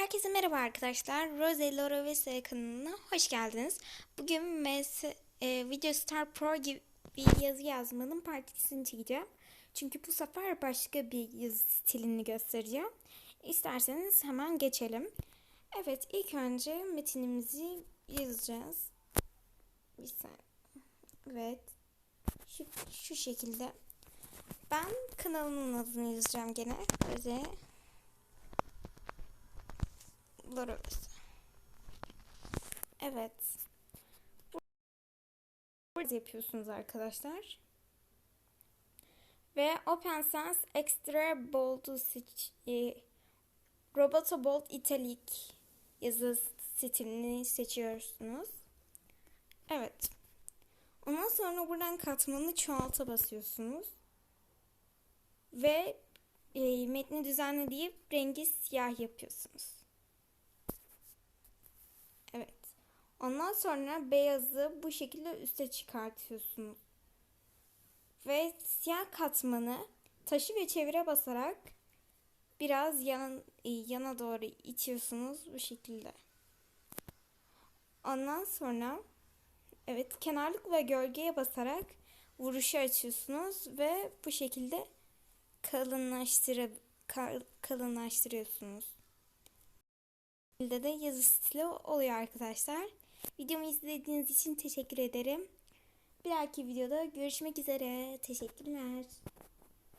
Herkese merhaba arkadaşlar. Rose Laura Vese kanalına hoş geldiniz. Bugün MS, e, Video Star Pro gibi bir yazı yazmanın partisini çekeceğim. Çünkü bu sefer başka bir yazı stilini göstereceğim. İsterseniz hemen geçelim. Evet ilk önce metinimizi yazacağız. Bir saniye. Evet. Şu, şu şekilde. Ben kanalımın adını yazacağım gene. Rose Lorovesi. Evet. Burada yapıyorsunuz arkadaşlar. Ve OpenSense Extra Bold'u seç, e, Roboto Bold Italic yazı stilini seçiyorsunuz. Evet. Ondan sonra buradan katmanı çoğalta basıyorsunuz. Ve e, metni düzenle deyip rengi siyah yapıyorsunuz. Evet. Ondan sonra beyazı bu şekilde üste çıkartıyorsunuz. Ve siyah katmanı taşı ve çevire basarak biraz yan, yana doğru itiyorsunuz bu şekilde. Ondan sonra evet kenarlık ve gölgeye basarak vuruşu açıyorsunuz ve bu şekilde kalınlaştırı, kalınlaştırıyorsunuz şekilde de yazı stili oluyor arkadaşlar. Videomu izlediğiniz için teşekkür ederim. Bir dahaki videoda görüşmek üzere. Teşekkürler.